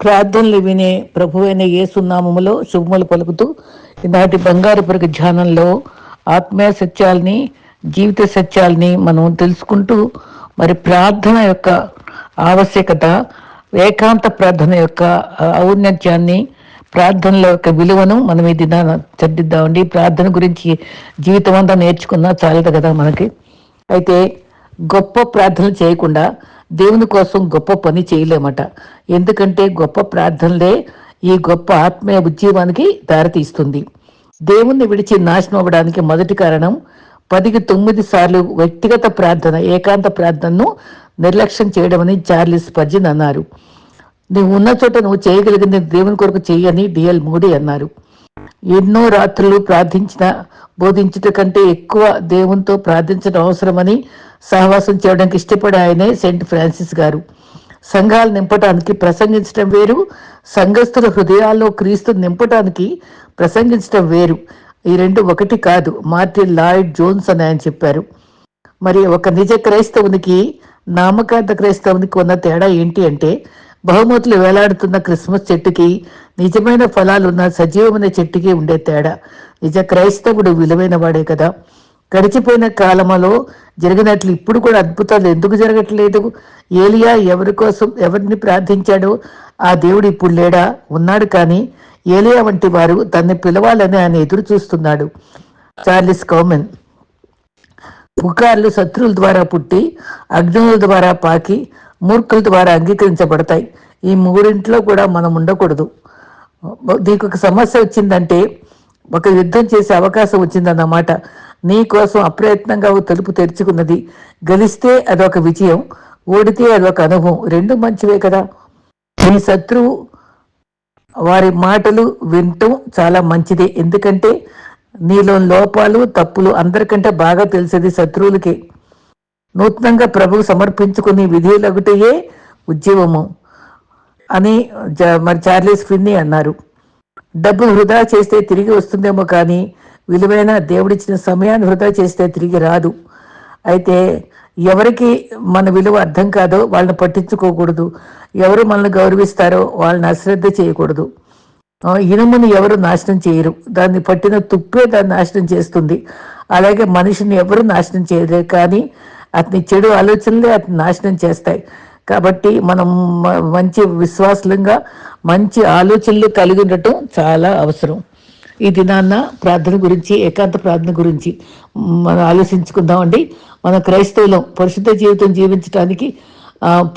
ప్రార్థనలు వినే ప్రభు అయిన యేసునామములో శుభములు పలుకుతూ ఈనాటి బంగారు పరుగు ధ్యానంలో ఆత్మీయ సత్యాల్ని జీవిత సత్యాల్ని మనం తెలుసుకుంటూ మరి ప్రార్థన యొక్క ఆవశ్యకత ఏకాంత ప్రార్థన యొక్క ఔన్నత్యాన్ని ప్రార్థనల యొక్క విలువను మనం ఈ దినాన చర్దిద్దామండి ప్రార్థన గురించి జీవితం అంతా నేర్చుకున్నా చాలదు కదా మనకి. అయితే గొప్ప ప్రార్థనలు చేయకుండా దేవుని కోసం గొప్ప పని చేయలేమట. ఎందుకంటే గొప్ప ప్రార్థనలే ఈ గొప్ప ఆత్మీయ ఉద్యమానికి దారితీస్తుంది. దేవుణ్ణి విడిచి నాశనం అవ్వడానికి మొదటి కారణం పదికి తొమ్మిది సార్లు వ్యక్తిగత ప్రార్థన ఏకాంత ప్రార్థనను నిర్లక్ష్యం చేయడమని చార్లిస్ పర్జిన్ అన్నారు. నువ్వు ఉన్న చోట నువ్వు చేయగలిగింది దేవుని కొరకు చేయని డిఎల్ మోడీ అన్నారు. ఎన్నో రాత్రులు ప్రార్థించిన బోధించుట కంటే ఎక్కువ దేవునితో ప్రార్థించడం అవసరమని సహవాసం చేయడానికి ఇష్టపడే ఆయనే సెయింట్ ఫ్రాన్సిస్ గారు. సంఘాలు నింపటానికి ప్రసంగించడం వేరు సంఘస్థుల హృదయాల్లో క్రీస్తు నింపటానికి ప్రసంగించడం వేరు. ఈ రెండు ఒకటి కాదు మార్టిన్ లాయిడ్ జోన్స్ అని ఆయన చెప్పారు. మరి ఒక నిజ క్రైస్తవునికి నామకార్థ క్రైస్తవునికి ఉన్న తేడా ఏంటి అంటే బహుమతులు వేలాడుతున్న క్రిస్మస్ చెట్టుకి నిజమైన ఫలాలున్న సజీవమైన చెట్టుకి ఉండే తేడా. నిజ క్రైస్తవుడు విలువైన వాడే కదా. గడిచిపోయిన కాలంలో జరిగినట్లు ఇప్పుడు కూడా అద్భుతాలు ఎందుకు జరగట్లేదు? ఏలియా ఎవరి కోసం ఎవరిని ప్రార్థించాడో ఆ దేవుడు ఇప్పుడు లేడా? ఉన్నాడు కానీ ఏలియా వంటి వారు తన్ని పిలవాలని ఆయన ఎదురు చూస్తున్నాడు. చార్లిస్ కౌమెన్ పుకార్లు శత్రువుల ద్వారా పుట్టి అగ్నుల ద్వారా పాకి మూర్ఖుల ద్వారా అంగీకరించబడతాయి. ఈ మూడింట్లో కూడా మనం ఉండకూడదు. నీకు ఒక సమస్య వచ్చిందంటే ఒక యుద్ధం చేసే అవకాశం వచ్చిందన్నమాట. నీ కోసం అప్రయత్నంగా ఓ తలుపు తెరుచుకున్నది. గెలిస్తే అదొక విజయం ఓడితే అదొక అనుభవం. రెండు మంచివే కదా. నీ శత్రువు వారి మాటలు వినటం చాలా మంచిదే. ఎందుకంటే నీలో లోపాలు తప్పులు అందరికంటే బాగా తెలిసేది శత్రువులకి. నూతనంగా ప్రభువు సమర్పించుకుని విధులగుటయే ఉద్యమము అని మరి చార్లెస్ ఫిన్నీ అన్నారు. డబ్బు వృధా చేస్తే తిరిగి వస్తుందేమో కానీ విలువైన దేవుడిచ్చిన సమయాన్ని వృధా చేస్తే తిరిగి రాదు. అయితే ఎవరికి మన విలువ అర్థం కాదో వాళ్ళని పట్టించుకోకూడదు. ఎవరు మనల్ని గౌరవిస్తారో వాళ్ళని అశ్రద్ధ చేయకూడదు. ఇనుమును ఇనుముని ఎవరు నాశనం చేయరు. దాన్ని పట్టిన తుప్పే దాన్ని నాశనం చేస్తుంది. అలాగే మనిషిని ఎవరు నాశనం చేయలేరు. కానీ అతని చెడు ఆలోచనలే అతని నాశనం చేస్తాయి. కాబట్టి మనం మంచి విశ్వాసంగా మంచి ఆలోచనలు కలిగి ఉండటం చాలా అవసరం. ఈ దినాన్న ప్రార్థన గురించి ఏకాంత ప్రార్థన గురించి మనం ఆలోచించుకుందామండి. మన క్రైస్తవులం పరిశుద్ధ జీవితం జీవించడానికి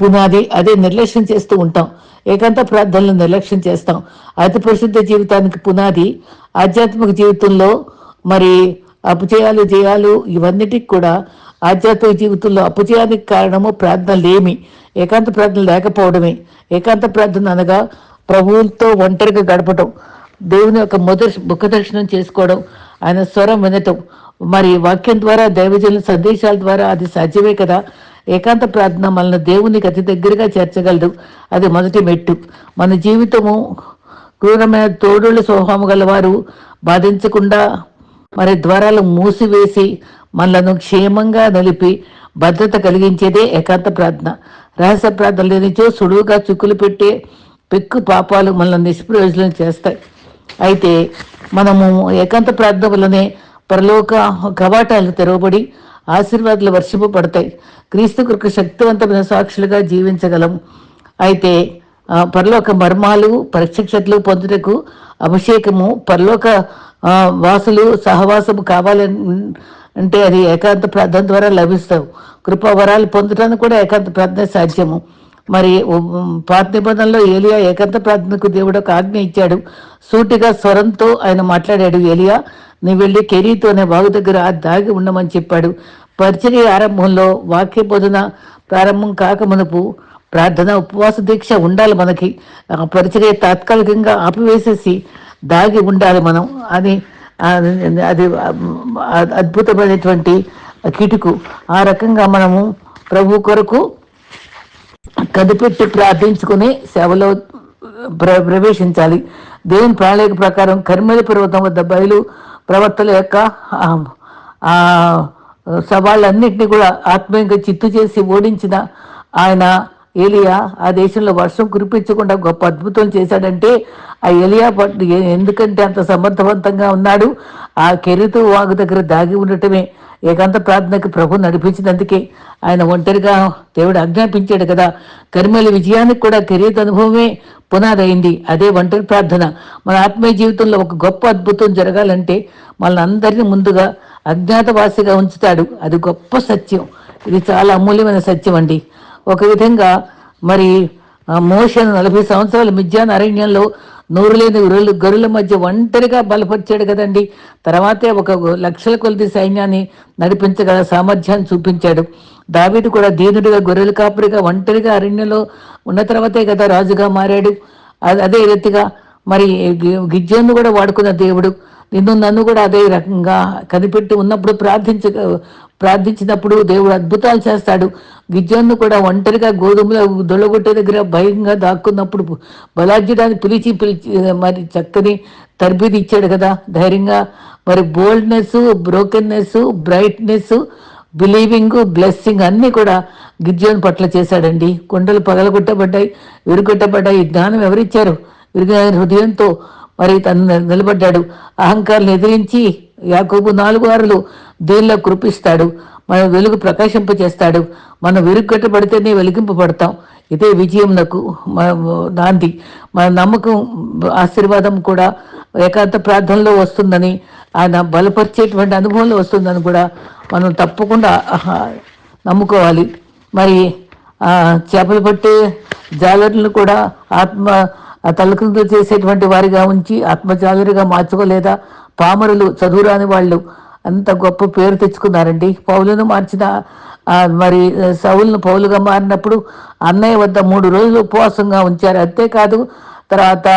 పునాది అదే నిర్లక్ష్యం చేస్తూ ఉంటాం. ఏకాంత ప్రార్థనలు నిర్లక్ష్యం చేస్తాం. అతి పరిశుద్ధ జీవితానికి పునాది ఆధ్యాత్మిక జీవితంలో మరి అపజయాలు జయాలు ఇవన్నిటికి కూడా ఆధ్యాత్మిక జీవితంలో అపజయానికి కారణము ప్రార్థనలేమి ఏకాంత ప్రార్థన లేకపోవడమే. ఏకాంత ప్రార్థన అనగా ప్రభువులతో ఒంటరిగా గడపటం. దేవుని యొక్క మొదటి ముఖదర్శనం చేసుకోవడం. ఆయన స్వరం వినటం. మరి వాక్యం ద్వారా దైవజన సందేశాల ద్వారా అది సాధ్యమే కదా? ఏకాంత ప్రార్థన మనల్ని దేవునికి అతి దగ్గరగా చేర్చగలదు. అది మొదటి మెట్టు. మన జీవితము క్రూరమైన తోడుల స్వభావం గలవారు. బాధించకుండా మరి ద్వారాలు మూసివేసి మనలను క్షేమంగా నిలిపి భద్రత కలిగించేదే ఏకాంత ప్రార్థన. రహస్య ప్రార్థన లేనిచో సులువుగా చిక్కులు పెట్టే పెక్కు పాపాలు మనల్ని నిష్ప్రయోజనం చేస్తాయి. అయితే మనము ఏకాంత ప్రార్థన వల్లనే పరలోక కవాటాలు తెరవబడి ఆశీర్వాదాలు వర్షింపబడతాయి క్రీస్తు కొరకు శక్తివంతమైన సాక్షులుగా జీవించగలం. అయితే పరలోక మర్మాలు ప్రత్యక్షతలు పొందుటకు అభిషేకము పరలోక వాసులు సహవాసము కావాలని అంటే అది ఏకాంత ప్రార్థన ద్వారా లభిస్తావు. కృపావరాలు పొందడానికి కూడా ఏకాంత ప్రార్థన సాధ్యము. మరి పాత నిబంధనలో ఏలియా ఏకాంత ప్రార్థనకు దేవుడు ఒక ఆజ్ఞ ఇచ్చాడు. సూటిగా స్వరంతో ఆయన మాట్లాడాడు ఏలియా నీ వెళ్ళి కెరీతో అనే బాగు దగ్గర దాగి ఉండమని చెప్పాడు. పరిచర్య ఆరంభంలో వాక్య బోధన ప్రారంభం కాక మనపు ప్రార్థన ఉపవాస దీక్ష ఉండాలి మనకి. ఆ పరిచర్య తాత్కాలికంగా ఆపివేసేసి దాగి ఉండాలి మనం అని అది అద్భుతమైనటువంటి కిటుకు. ఆ రకంగా మనము ప్రభు కొరకు కదిపెట్టి ప్రార్థించుకుని సేవలో ప్ర ప్రవేశించాలి. దేవుని ప్రణాళిక ప్రకారం కర్మేల పర్వతం వద్ద బయలు ప్రవర్తల యొక్క సవాళ్ళన్నింటినీ కూడా ఆత్మీయంగా చిత్తు చేసి ఓడించిన ఆయన ఏలియా ఆ దేశంలో వర్షం కురిపించకుండా గొప్ప అద్భుతం చేశాడంటే ఆ ఏలియా పట్ల ఎందుకంటే అంత సమర్థవంతంగా ఉన్నాడు. ఆ కెరీతు వాగు దగ్గర దాగి ఉండటమే ఏకాంత ప్రార్థనకి ప్రభు నడిపించినందుకే ఆయన ఒంటరిగా దేవుడు ఆజ్ఞాపించాడు కదా. కర్మల విజయానికి కూడా కెరీతు అనుభవమే పునాదైంది. అదే ఒంటరి ప్రార్థన. మన ఆత్మీయ జీవితంలో ఒక గొప్ప అద్భుతం జరగాలంటే మనల్ని అందరినీ ముందుగా అజ్ఞాతవాసిగా ఉంచుతాడు. అది గొప్ప సత్యం. ఇది చాలా అమూల్యమైన సత్యం అండి. ఒక విధంగా మరి మోషన్ నలభై సంవత్సరాల మిథ్యాన్ అరణ్యంలో నూరు లేని గొర్రెలు గొర్రెల మధ్య ఒంటరిగా బలపరిచాడు కదండి. తర్వాతే ఒక లక్షల కొలది సైన్యాన్ని నడిపించగల సామర్థ్యాన్ని చూపించాడు. దావీదు కూడా దీనుడిగా గొర్రెల కాపురిగా ఒంటరిగా అరణ్యంలో ఉన్న తర్వాతే కదా రాజుగా మారాడు. అదే రీతిగా మరి గి- గిజ్జోను కూడా వాడుకున్న దేవుడు. నిన్ను నన్ను కూడా అదే రకంగా కనిపెట్టి ఉన్నప్పుడు ప్రార్థించ ప్రార్థించినప్పుడు దేవుడు అద్భుతాలు చేస్తాడు. గిజ్జోన్ను కూడా ఒంటరిగా గోధుమల దొల్లగొట్టే దగ్గర భయంగా దాక్కున్నప్పుడు బలాజ్యుడాన్ని పిలిచి పిలిచి మరి చక్కని తర్బీది ఇచ్చాడు కదా. ధైర్యంగా మరి boldness brokenness brightness believing blessing అన్నీ కూడా గిర్జోన్ పట్ల చేశాడండి. కొండలు పగలగొట్టబడ్డాయి విరుగొట్టబడ్డాయి. జ్ఞానం ఎవరిచ్చారు? విరిగిన హృదయంతో మరి తను నిలబడ్డాడు. అహంకారాన్ని ఎదిరించి యాకోబు నాలుగు ఆరులు దీనిలో కృపిస్తాడు మన వెలుగు ప్రకాశింపచేస్తాడు. మనం విరుగొట్టబడితేనే వెలిగింపబడతాం. ఇదే విజయం నాకు. నాంది. మన నమ్మకం ఆశీర్వాదం కూడా ఏకాంత ప్రార్థనలో వస్తుందని ఆయన బలపరిచేటువంటి అనుభవంలో వస్తుందని కూడా మనం తప్పకుండా నమ్ముకోవాలి. మరి ఆ చేపలు పట్టే జాలర్లను కూడా ఆత్మ తలకిందులు చేసేటువంటి వారిగా ఉంచి ఆత్మజాలరిగా మార్చుకోలేదా? పామరులు చదువురాని వాళ్ళు. అంత గొప్ప పేరు తెచ్చుకున్నారండి. పౌలను మార్చిన మరి సౌలను పౌలుగా మారినప్పుడు అన్నయ్య వద్ద మూడు రోజులు ఉపవాసంగా ఉంచారు. అంతేకాదు తర్వాత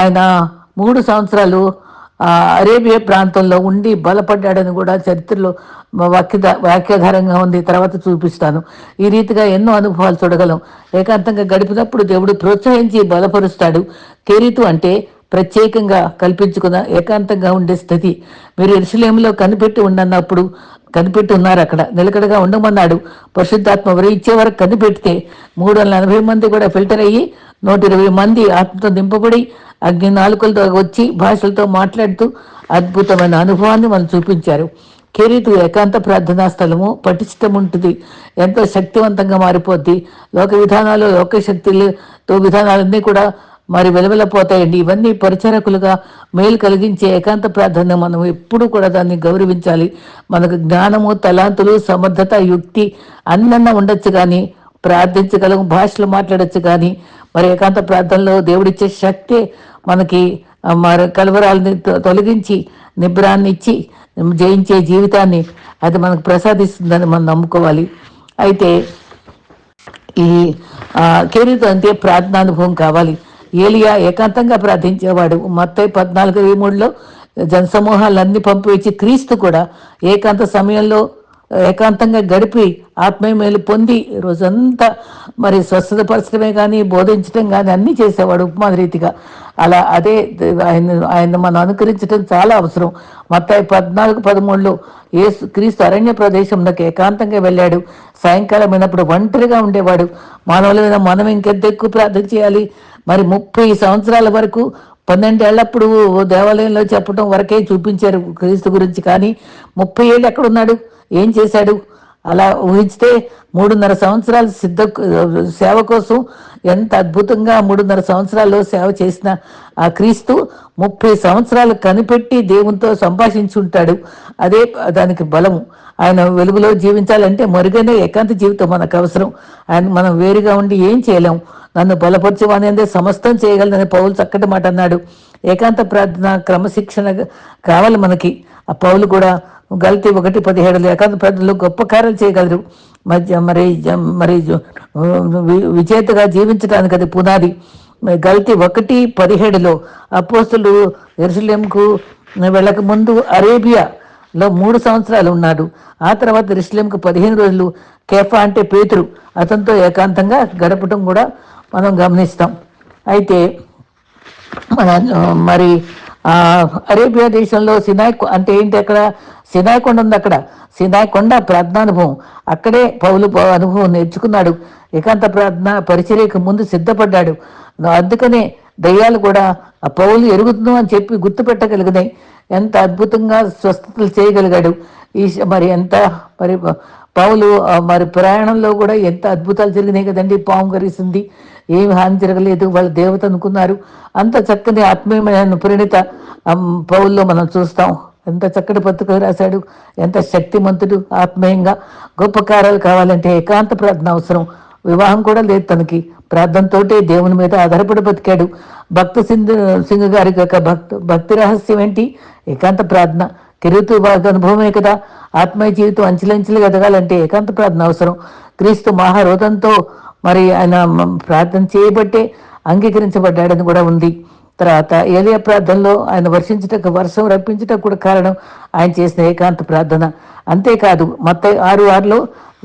ఆయన మూడు సంవత్సరాలు అరేబియా ప్రాంతంలో ఉండి బలపడ్డాడని కూడా చరిత్రలో వాక్య వాక్యాధారంగా ఉంది. తర్వాత చూపిస్తాను. ఈ రీతిగా ఎన్నో అనుభవాలు చూడగలం. ఏకాంతంగా గడిపినప్పుడు దేవుడు ప్రోత్సహించి బలపరుస్తాడు. కేరీతు అంటే ప్రత్యేకంగా కల్పించుకున్న ఏకాంతంగా ఉండే స్థితి. మీరు ఎరుసలేములో కనిపెట్టి ఉండన్నప్పుడు కనిపెట్టి ఉన్నారు అక్కడ. నిలకడగా ఉండమన్నాడు. పరిశుద్ధాత్మ వరి ఇచ్చే వరకు కనిపెడితే మూడు వందల ఎనభై మంది కూడా ఫిల్టర్ అయ్యి నూట ఇరవై మంది ఆత్మతో నింపబడి అగ్ని నాలుకలతో వచ్చి భాషలతో మాట్లాడుతూ అద్భుతమైన అనుభవాన్ని మనం చూపించారు. కెరీతు ఏకాంత ప్రార్థనా స్థలము పటిష్టం ఉంటుంది. ఎంతో శక్తివంతంగా మారిపోద్ది. లోక విధానాలు లోక శక్తులతో విధానాలన్నీ కూడా మరి వెలువెలపోతాయండి. ఇవన్నీ పరిచారకులుగా మేలు కలిగించే ఏకాంత ప్రార్థన మనం ఎప్పుడూ కూడా దాన్ని గౌరవించాలి. మనకు జ్ఞానము తలాంతులు సమర్థత యుక్తి అన్నన్న ఉండొచ్చు కానీ ప్రార్థించగలము భాషలు మాట్లాడొచ్చు కానీ మరి ఏకాంత ప్రార్థనలో దేవుడిచ్చే శక్తి మనకి మరి కలవరాలని తొ- తొలగించి నిబ్రాన్ని ఇచ్చి జయించే జీవితాన్ని అది మనకు ప్రసాదిస్తుందని మనం నమ్ముకోవాలి. అయితే ఈ కేరీతో అంతే ప్రార్థనానుభవం కావాలి. ఏలియా ఏకాంతంగా ప్రార్థించేవాడు. మొత్తం పద్నాలుగు ఇరవై మూడులో జనసమూహాలన్నీ పంపివచ్చి క్రీస్తు కూడా ఏకాంత సమయంలో ఏకాంతంగా గడిపి ఆత్మీయ మేలు పొంది రోజంతా మరి స్వస్థత పరచడమే కానీ బోధించడం కానీ అన్నీ చేసేవాడు ఉపమాన రీతిగా. అలా అదే ఆయన ఆయన మనం అనుకరించడం చాలా అవసరం. మత్తాయి పద్నాలుగు పదమూడులో ఏసు క్రీస్తు అరణ్య ప్రదేశంలోకి ఏకాంతంగా వెళ్ళాడు. సాయంకాలం అయినప్పుడు ఒంటరిగా ఉండేవాడు. మానవులైన మనం ఇంకెంత ఎక్కువ ప్రార్థన చేయాలి? మరి ముప్పై సంవత్సరాల వరకు పన్నెండేళ్ళప్పుడు దేవాలయంలో చెప్పడం వరకే చూపించారు క్రీస్తు గురించి. కానీ ముప్పై ఏళ్ళు ఎక్కడున్నాడు? ఏం చేశాడు? అలా ఊహించితే మూడున్నర సంవత్సరాలు సిద్ధ సేవ కోసం ఎంత అద్భుతంగా మూడున్నర సంవత్సరాల్లో సేవ చేసిన ఆ క్రీస్తు ముప్పై సంవత్సరాలు కనిపెట్టి దేవునితో సంభాషించుంటాడు. అదే దానికి బలము. ఆయన వెలుగులో జీవించాలంటే మరుగైన ఏకాంత జీవితం మనకు అవసరం. ఆయన మనం వేరుగా ఉండి ఏం చేయలేం. నన్ను బలపరచమనేదే సమస్తం చేయగలనని పౌలు చక్కటి మాట అన్నాడు. ఏకాంత ప్రార్థన క్రమశిక్షణ కావాలి మనకి. ఆ పౌలు కూడా గల్తీ ఒకటి పదిహేడులో ఏకాంత పెద్దలు గొప్ప కార్యాలు చేయగలరు. మధ్య మరి జ- మరి జ- వి- విజేతగా జీవించడానికి అది పునాది. మరి గల్తీ ఒకటి పదిహేడులో అపోస్తులు ఎరుసలేంకు వెళ్ళక ముందు అరేబియా లో మూడు సంవత్సరాలు ఉన్నాడు. ఆ తర్వాత ఎరుసలేంకు పదిహేను రోజులు కేఫా అంటే పేతురు. అతనితో ఏకాంతంగా గడపటం కూడా మనం గమనిస్తాం. అయితే మన మరి అరేబియా దేశంలో సినాయ్ అంటే ఏంటి అక్కడ? కొండ ఉంది అక్కడ సినాయి కొండ ప్రార్థనానుభవం. అక్కడే పౌలు అనుభవం నేర్చుకున్నాడు. ఏకాంత ప్రార్థన పరిచర్యకు ముందు సిద్ధపడ్డాడు. అందుకనే దయ్యాలు కూడా ఆ పౌలు ఎరుగుతున్నాం అని చెప్పి గుర్తుపెట్టగలిగినాయి. ఎంత అద్భుతంగా స్వస్థతలు చేయగలిగాడు. ఈ మరి ఎంత మరి పౌలు మరి ప్రయాణంలో కూడా ఎంత అద్భుతాలు జరిగినాయి కదండి. పాము కరిసింది ఏమి హాని జరగలేదు. వాళ్ళ దేవత అనుకున్నారు. అంత చక్కని ఆత్మీయమైన పరిణిత పౌల్లో మనం చూస్తాం. ఎంత చక్కటి పత్రిక రాశాడు ఎంత శక్తిమంతుడు ఆత్మీయంగా గొప్ప కార్యాలు కావాలంటే ఏకాంత ప్రార్థన అవసరం. వివాహం కూడా లేదు తనకి. ప్రార్థనతోటే దేవుని మీద ఆధారపడి బతికాడు. భక్త సింధు సింగ్ గారి యొక్క భక్త భక్తి రహస్యం ఏంటి? ఏకాంత ప్రార్థన. కిరీతు బాగా అనుభవమే కదా. ఆత్మీయ జీవితం అంచెలంచెలుగా ఎదగాలంటే ఏకాంత ప్రార్థన అవసరం. క్రీస్తు మహారోధంతో మరి ఆయన ప్రార్థన చేయబట్టే అంగీకరించబడ్డాడని కూడా ఉంది. తర్వాత ఏలియా ప్రార్థనలో ఆయన వర్షించటకు వర్షం రప్పించటకు కూడా కారణం ఆయన చేసిన ఏకాంత ప్రార్థన. అంతేకాదు మొత్తం ఆరు ఆరులో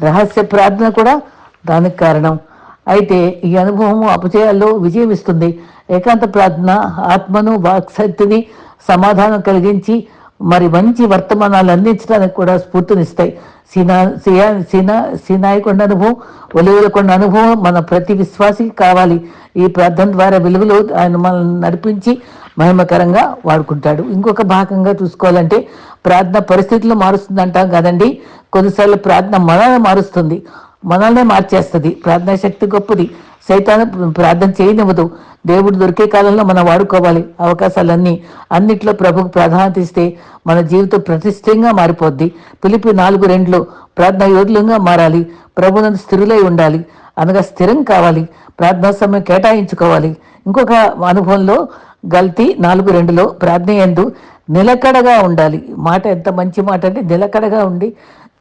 రహస్య ప్రార్థన కూడా దానికి కారణం. అయితే ఈ అనుభవం అపజయాల్లో విజయం ఇస్తుంది ఏకాంత ప్రార్థన ఆత్మను వాక్శక్తిని సమాధానం కలిగించి మరి మంచి వర్తమానాలు అందించడానికి కూడా స్ఫూర్తినిస్తాయి. సీనా సియా సీనా సీనాయి అనుభవం ఒలివలకొండ అనుభవం మన ప్రతి విశ్వాసికి కావాలి. ఈ ప్రార్థన ద్వారా విలువలు ఆయన మనల్ని నడిపించి మహిమకరంగా వాడుకుంటాడు. ఇంకొక భాగంగా చూసుకోవాలంటే ప్రార్థన పరిస్థితులు మారుస్తుంది అంటాం కదండి. కొన్నిసార్లు ప్రార్థన మనల్ని మారుస్తుంది. మనల్నే మార్చేస్తుంది. ప్రార్థనా శక్తి గొప్పది. సైతాన్ ప్రార్థన చేయనివ్వదు. దేవుడు దొరికే కాలంలో మనం వాడుకోవాలి. అవకాశాలన్నీ అన్నిట్లో ప్రభుకు ప్రాధాన్యత ఇస్తే మన జీవితం ప్రతిష్టంగా మారిపోద్ది. పిలిపి నాలుగు రెండులో ప్రార్థన యోధులంగా మారాలి. ప్రభునందు స్థిరులై ఉండాలి. అనగా స్థిరం కావాలి. ప్రార్థనా సమయం కేటాయించుకోవాలి. ఇంకొక అనుభవంలో గల్తీ నాలుగు రెండులో ప్రార్థన ఎందు నిలకడగా ఉండాలి. మాట ఎంత మంచి మాట అంటే నిలకడగా ఉండి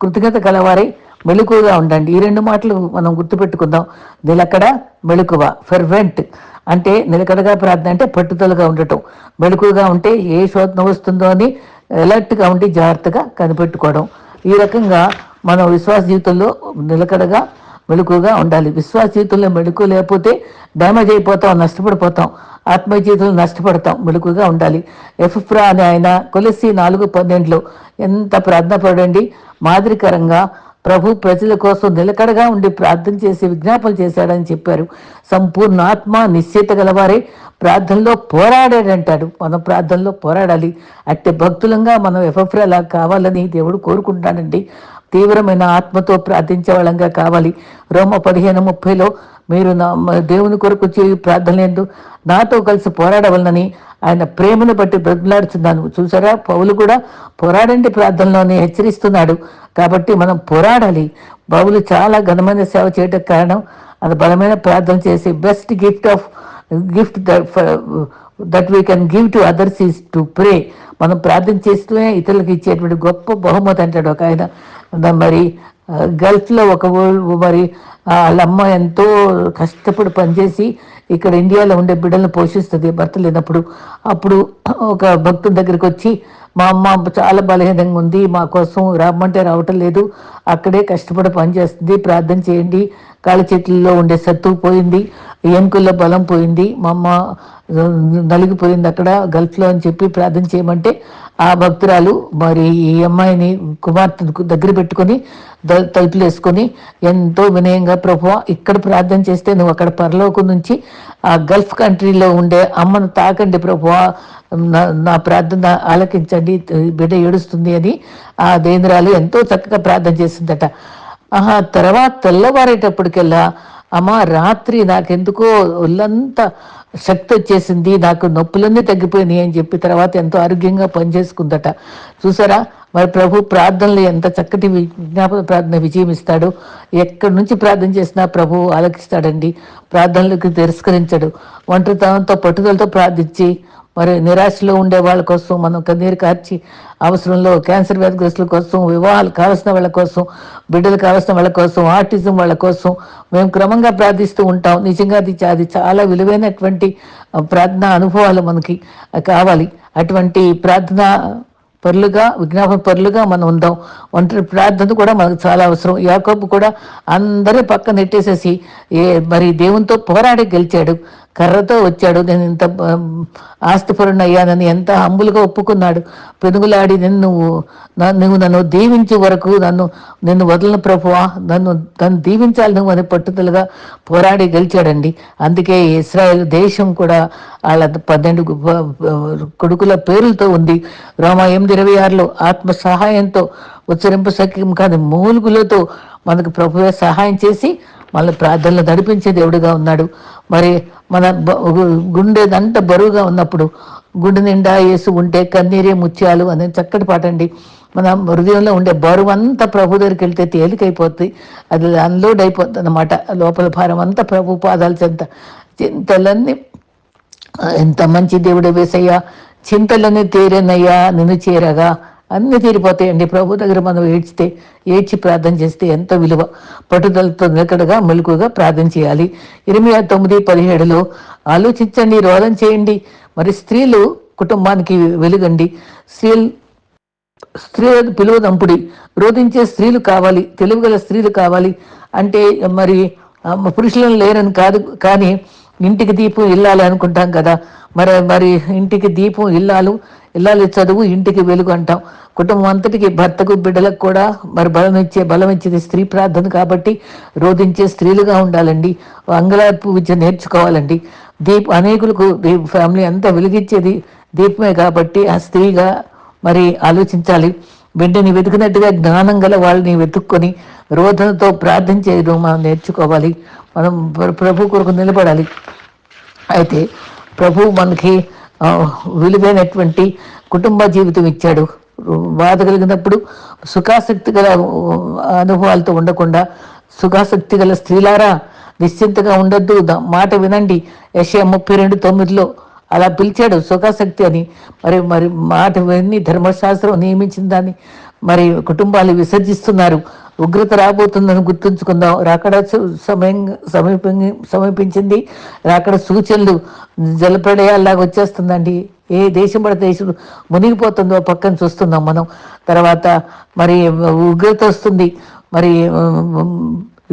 కృతజ్ఞత కలవారై మెలకువగా ఉండండి. ఈ రెండు మాటలు మనం గుర్తుపెట్టుకుందాం. నిలకడ మెలకువ ఫెర్వెంట్ అంటే నిలకడగా ప్రార్థన అంటే పట్టుదలగా ఉండటం. మెలకువగా ఉంటే ఏ శోధన వస్తుందో అని అలర్ట్గా ఉండి జాగ్రత్తగా కనిపెట్టుకోవడం. ఈ రకంగా మనం విశ్వాస జీవితంలో నిలకడగా మెలకుగా ఉండాలి. విశ్వాస జీవితంలో మెలకు లేకపోతే డ్యామేజ్ అయిపోతాం నష్టపడిపోతాం. ఆత్మీయ జీవితంలో నష్టపడతాం మెలకుగా ఉండాలి. ఎఫ్రా అని ఆయన కొలసి నాలుగు పన్నెండులో ఎంత ప్రార్థన పడండి మాదిరికరంగా ప్రభు ప్రజల కోసం నిలకడగా ఉండి ప్రార్థన చేసి విజ్ఞాపన చేశాడని చెప్పారు. సంపూర్ణ ఆత్మ నిశ్చయిత గలవారే. ప్రార్థనలో పోరాడాడంటాడు. మనం ప్రార్థనలో పోరాడాలి. అట్టి భక్తులంగా మనం ఎఫ్ఎఫ్రలా కావాలని దేవుడు కోరుకుంటాడండి. తీవ్రమైన ఆత్మతో ప్రార్థించే వాళ్ళంగా కావాలి. రోమ పదిహేను ముప్పైలో మీరు నా దేవుని కొరకు ప్రార్థన లేదు నాతో కలిసి పోరాడవలనని ఆయన ప్రేమను బట్టి బ్రతిలాడుతున్నాను చూసారా? పౌలు కూడా పోరాడండి ప్రార్థనలోనే హెచ్చరిస్తున్నాడు. కాబట్టి మనం పోరాడాలి. పౌలు చాలా ఘనమైన సేవ చేయటం కారణం అది బలమైన ప్రార్థన చేసి best gift of gift that we can give to others is to pray మనం ప్రార్థన చేస్తూనే ఇతరులకు ఇచ్చేటువంటి గొప్ప బహుమతి అంటాడు ఒక ఆయన. మరి గల్ఫ్లో ఒక మరి వాళ్ళ అమ్మ ఎంతో కష్టపడి పనిచేసి ఇక్కడ ఇండియాలో ఉండే బిడ్డలను పోషిస్తుంది భర్త లేనప్పుడు. అప్పుడు ఒక భక్తుడి దగ్గరికి వచ్చి మా అమ్మ చాలా బలహీనంగా ఉంది మా కోసం రమ్మంటే రావటం లేదు అక్కడే కష్టపడి పనిచేస్తుంది ప్రార్థన చేయండి కాళ్ళ చేతుల్లో ఉండే సత్తువు పోయింది ఎముకల్లో బలం పోయింది మా అమ్మ నలిగిపోయింది అక్కడ గల్ఫ్లో అని చెప్పి ప్రార్థన చేయమంటే ఆ భక్తురాలు మరి ఈ అమ్మాయిని కుమార్తె దగ్గర పెట్టుకొని తలుపులేసుకొని తలుపులు వేసుకొని ఎంతో వినయంగా ప్రభు ఇక్కడ ప్రార్థన చేస్తే నువ్వు అక్కడ పరలోకం నుంచి ఆ గల్ఫ్ కంట్రీలో ఉండే అమ్మను తాకండి ప్రభు నా నా ప్రార్థన ఆలకించండి బిడ్డ ఏడుస్తుంది అని ఆ దేంద్రాలు ఎంతో చక్కగా ప్రార్థన చేసిందట ఆహా తర్వాత తెల్లవారేటప్పటికెల్లా అమ్మ రాత్రి నాకెందుకో ఒళ్ళంతా శక్తి వచ్చేసింది నాకు నొప్పులన్నీ తగ్గిపోయినాయి అని చెప్పి తర్వాత ఎంతో ఆరోగ్యంగా పనిచేసుకుందట. చూసారా? మరి ప్రభు ప్రార్థనలు ఎంత చక్కటి విజ్ఞాపన ప్రార్థన విజయం ఇస్తాడు. ఎక్కడి నుంచి ప్రార్థన చేసినా ప్రభు ఆలకిస్తాడండి. ప్రార్థనలకు తిరస్కరించడు. ఒంటరితనంతో పట్టుదలతో ప్రార్థించి మరి నిరాశలో ఉండే వాళ్ళ కోసం మనం కన్నీరు కార్చి అవసరంలో క్యాన్సర్ వ్యాధిగ్రస్తుల కోసం వివాహాలు కావాల్సిన వాళ్ళ కోసం బిడ్డలు కావాల్సిన వాళ్ళ కోసం ఆర్టిజం వాళ్ళ కోసం మేము క్రమంగా ప్రార్థిస్తూ ఉంటాం. నిజంగా అది అది చాలా విలువైనటువంటి ప్రార్థన అనుభవాలు మనకి కావాలి. అటువంటి ప్రార్థన పరులుగా విజ్ఞాపన పరులుగా మనం ఉందాం. ఒంటరి ప్రార్థన కూడా మనకు చాలా అవసరం. యాకోబు కూడా అందరి పక్కన నెట్టేసేసి ఏ మరి దేవునితో పోరాడి గెలిచాడు. కర్రతో వచ్చాడు. నేను ఇంత ఆస్తిపరుని అయ్యానని ఎంత హంబులుగా ఒప్పుకున్నాడు. పెనుగులాడి నేను నువ్వు నువ్వు నన్ను దీవించే వరకు నన్ను నిన్ను వదలను ప్రభువా. నన్ను నన్ను దీవించాలి నువ్వు అని పట్టుదలగా పోరాడి గెలిచాడండి. అందుకే ఇస్రాయల్ దేశం కూడా వాళ్ళ పన్నెండు కొడుకుల పేర్లతో ఉంది. రోమా ఎనిమిది ఇరవై ఆరులో ఆత్మ సహాయంతో ఉచ్చరింపు సఖ్యం కాదు మూలుగులతో మనకు ప్రభువే సహాయం చేసి మళ్ళీ ప్రార్థనలు నడిపించే దేవుడుగా ఉన్నాడు. మరి మన గుండెదంతా బరువుగా ఉన్నప్పుడు గుండె నిండా యేసు ఉంటే కన్నీరే ముత్యాలు అనే చక్కటి పాట అండి. మన హృదయంలో ఉండే బరువు అంతా ప్రభు దగ్గరికి వెళ్తే తేలికైపోతుంది అది అన్లోడ్ అయిపోతుంది అనమాట లోపల భారం అంతా ప్రభు పాదాలు చెంత. చింతలన్నీ ఎంత మంచి దేవుడు వేసయ్యా. చింతలన్నీ తీరేనయ్యా. నిన్ను చేరగా. అన్ని తీరిపోతాయండి. ప్రభు దగ్గర మనం ఏడ్చితే ఏడ్చి ప్రార్థన చేస్తే ఎంత విలువ. పట్టుదలతో నిలకడగా మెలకుగా ప్రార్థన చేయాలి. ఇరవై తొమ్మిది పదిహేడులో ఆలోచించండి రోదం చేయండి. మరి స్త్రీలు కుటుంబానికి వెలుగండి. స్త్రీలు స్త్రీ పిలువదంపుడి. రోధించే స్త్రీలు కావాలి. తెలివిగల స్త్రీలు కావాలి. అంటే మరి ఆ, పురుషులను లేరని కాదు కానీ ఇంటికి దీపం ఇల్లాలి అనుకుంటాం కదా. మరి మరి ఇంటికి దీపం ఇల్లాలు ఇల్లాలి చదువు ఇంటికి వెలుగు అంటాం. కుటుంబం అంతటికి భర్తకు బిడ్డలకు కూడా మరి బలం ఇచ్చే బలం ఇచ్చేది స్త్రీ ప్రార్థన కాబట్టి రోధించే స్త్రీలుగా ఉండాలండి. అంగలార్పు విద్య నేర్చుకోవాలండి. దీప్ అనేకులకు దీప్ ఫ్యామిలీ అంతా వెలిగించేది దీపమే కాబట్టి ఆ స్త్రీగా మరి ఆలోచించాలి. బిడ్డని వెతికినట్టుగా జ్ఞానం గల వాళ్ళని వెతుక్కొని రోధనతో ప్రార్థన చేయడం మనం నేర్చుకోవాలి. మనం ప్రభు కొరకు నిలబడాలి. అయితే ప్రభు మనకి విలువైనటువంటి కుటుంబ జీవితం ఇచ్చాడు. బాధ కలిగినప్పుడు సుఖాసక్తి గల అనుభవాలతో ఉండకుండా సుఖాసక్తి గల స్త్రీలారా నిశ్చింతగా ఉండొద్దు. మాట వినండి. యశ ముప్పై రెండు తొమ్మిదిలో అలా పిలిచాడు. సుఖాసక్తి అని. మరి మరి మాట విని ధర్మశాస్త్రం నియమించిన దాన్ని మరి కుటుంబాలు విసర్జిస్తున్నారు. ఉగ్రత రాబోతుందని గుర్తుంచుకుందాం. రాకడ సమయం సమీప సమీపించింది. రాకడ సూచనలు జలప్రడయాల్లాగా వచ్చేస్తుందండి. ఏ దేశం పడితే దేశం మునిగిపోతుందో పక్కన చూస్తున్నాం మనం. తర్వాత మరి ఉగ్రత వస్తుంది. మరి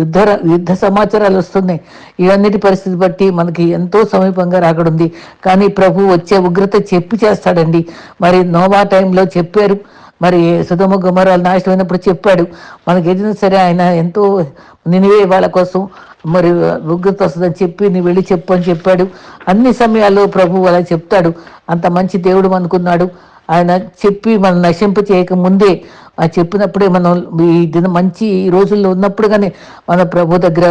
యుద్ధ యుద్ధ సమాచారాలు వస్తున్నాయి. ఇవన్నిటి పరిస్థితి బట్టి మనకి ఎంతో సమీపంగా రాకడుంది కానీ ప్రభు వచ్చే ఉగ్రత చెప్పి చేస్తాడండి. మరి నోవా టైంలో చెప్పారు. మరి సుధమ గుమరాలు నాశనమైనప్పుడు చెప్పాడు. మనకి ఏదైనా సరే ఆయన ఎంతో నినివే వాళ్ళ కోసం మరి ఉగ్రత వస్తుందని చెప్పి నీ వెళ్ళి చెప్పు అని చెప్పాడు. అన్ని సమయాల్లో ప్రభు అలా చెప్తాడు. అంత మంచి దేవుడు అనుకున్నాడు ఆయన చెప్పి మనం నశింప చేయక ముందే ఆ చెప్పినప్పుడే మనం ఈ దిన మంచి ఈ రోజుల్లో ఉన్నప్పుడుగానే మన ప్రభు దగ్గర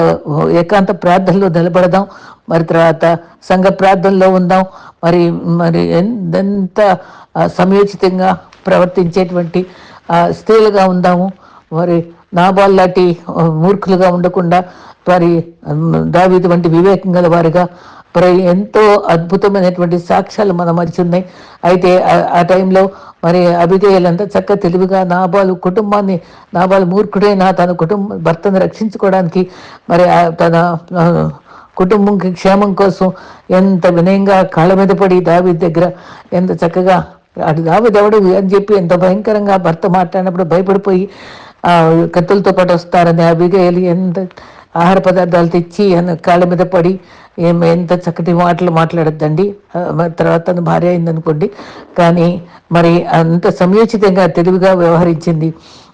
ఏకాంత ప్రార్థనలో నిలబడదాం. మరి తర్వాత సంఘ ప్రార్థనలో ఉందాం. మరి మరి ఎంత సమయోచితంగా ప్రవర్తించేటువంటి స్త్రీలుగా ఉందాము. మరి నాబాల్ లాంటి మూర్ఖులుగా ఉండకుండా వారి దావీది వంటి వివేకం గల వారిగా మరి ఎంతో అద్భుతమైనటువంటి సాక్ష్యాలు మన మరిచి ఉన్నాయి. అయితే ఆ- టైంలో మరి అభిగేయులంతా చక్క తెలివిగా నాబాలు కుటుంబాన్ని నాబాలు మూర్ఖుడైనా తన కుటుంబ భర్తను రక్షించుకోవడానికి మరి ఆ తన కుటుంబంకి క్షేమం కోసం ఎంత వినయంగా కాళ్ళ మీద పడి దావి దగ్గర ఎంత చక్కగా అటు దావి ఎవడు అని చెప్పి ఎంత భయంకరంగా భర్త మాట్లాడినప్పుడు భయపడిపోయి కత్తులతో పాటు వస్తారని అభిగేలి ఎంత ఆహార పదార్థాలు తెచ్చి కాళ్ళ మీద పడి ఏం ఎంత చక్కటి మాటలు మాట్లాడద్దండి. మరి తర్వాత తన భార్య అయిందనుకోండి. కానీ మరి అంత సమయోచితంగా తెలివిగా వ్యవహరించింది.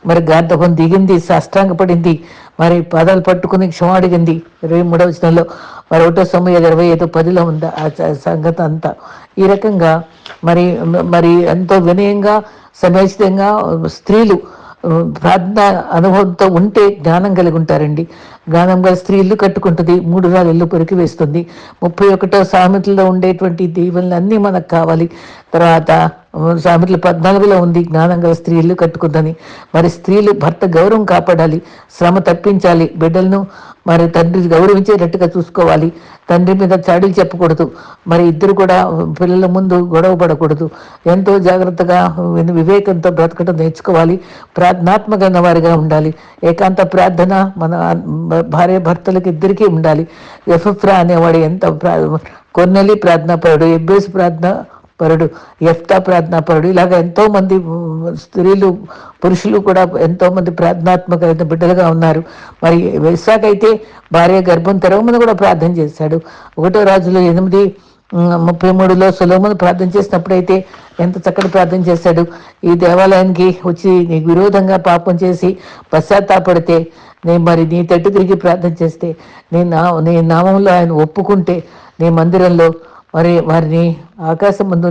మరి గార్ధపం దిగింది సాష్టాంగపడింది. మరి పాదాలు పట్టుకుని క్షమాడిగింది. ఇరవై మూడవ వచనంలో మరి ఒకటో సమయం ఇరవై ఐదు పదిలో ఉందా? ఆ సంగతి అంతా. ఈ రకంగా మరి మరి ఎంతో వినయంగా సమయోచితంగా స్త్రీలు ప్రార్థన అనుభవంతో ఉంటే జ్ఞానం కలిగి ఉంటారండి. గానం గల స్త్రీ ఇల్లు కట్టుకుంటుంది మూడు రాళ్ళు ఇల్లు పొరికి వేస్తుంది. ముప్పై ఒకటో సామెతలో ఉండేటువంటి దీవెనలు అన్నీ మనకు కావాలి. తర్వాత సామెతలు పద్నాలుగులో ఉంది జ్ఞానం గల స్త్రీ ఇల్లు కట్టుకుందని. మరి స్త్రీలు భర్త గౌరవం కాపాడాలి శ్రమ తప్పించాలి బిడ్డలను మరి తండ్రి గౌరవించేటట్టుగా చూసుకోవాలి. తండ్రి మీద చాడీలు చెప్పకూడదు. మరి ఇద్దరు కూడా పిల్లల ముందు గొడవ పడకూడదు. ఎంతో జాగ్రత్తగా వివేకంతో బ్రతకడం నేర్చుకోవాలి. ప్రార్థనాత్మకమైన వారిగా ఉండాలి. ఏకాంత ప్రార్థన మన భార్య భర్తలకు ఇద్దరికీ ఉండాలి. ఎఫ్ఎఫ్రా అనేవాడు ఎంత ప్రా- కొన్నెలి ప్రార్థనాపరుడు ఎబ్బేస్ ప్రార్థన పరుడు ఎఫ్తా ప్రార్థనాపరుడు ఇలాగ ఎంతో మంది స్త్రీలు పురుషులు కూడా ఎంతో మంది ప్రార్థనాత్మకమైన బిడ్డలుగా ఉన్నారు. మరి విశాఖ అయితే భార్య గర్భం తెరవమని కూడా ప్రార్థన చేశాడు. ఒకటో రాజులు ఎనిమిది ముప్పై మూడులో సులోమును ప్రార్థన చేసినప్పుడైతే ఎంత చక్కటి ప్రార్థన చేశాడు. ఈ దేవాలయానికి వచ్చి నీకు విరోధంగా పాపం చేసి పశ్చాత్తాపడితే నేను మరి నీ తట్టు తిరిగి ప్రార్థన చేస్తే నీ నా నీ నామంలో ఆయన ఒప్పుకుంటే నీ మందిరంలో మరి వారిని ఆకాశం ముందు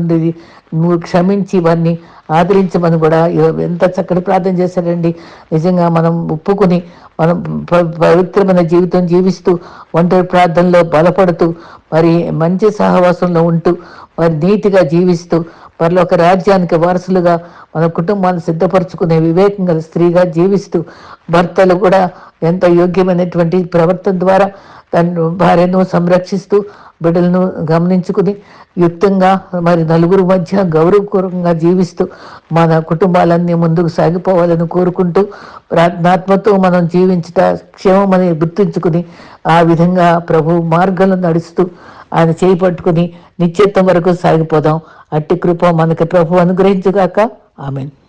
నువ్వు క్షమించి వారిని ఆదరించమని కూడా ఎంత చక్కటి ప్రార్థన చేశారండి నిజంగా మనం ఒప్పుకుని మనం ప- పవిత్రమైన జీవితం జీవిస్తూ ఒంటరి ప్రార్థనలో బలపడుతూ మరి మంచి సహవాసంలో ఉంటూ మరి నీతిగా జీవిస్తూ పరలోక ఒక రాజ్యానికి వారసులుగా మన కుటుంబాన్ని సిద్ధపరచుకునే వివేకం గల స్త్రీగా జీవిస్తూ భర్తలు కూడా ఎంతో యోగ్యమైనటువంటి ప్రవర్తన ద్వారా తను భార్యను సంరక్షిస్తూ బిడ్డలను గమనించుకుని యుక్తంగా మరి నలుగురు మధ్య గౌరవపూర్వకంగా జీవిస్తూ మన కుటుంబాలన్నీ ముందుకు సాగిపోవాలని కోరుకుంటూ ప్రార్థనాత్మతో మనం జీవించుట క్షేమమని గుర్తుంచుకుని ఆ విధంగా ప్రభు మార్గంలో నడుస్తూ ఆయన చేయి పట్టుకుని నిత్యత్వం వరకు సాగిపోదాం. అట్టి కృప మనకి ప్రభు అనుగ్రహించుగాక. ఆమెను.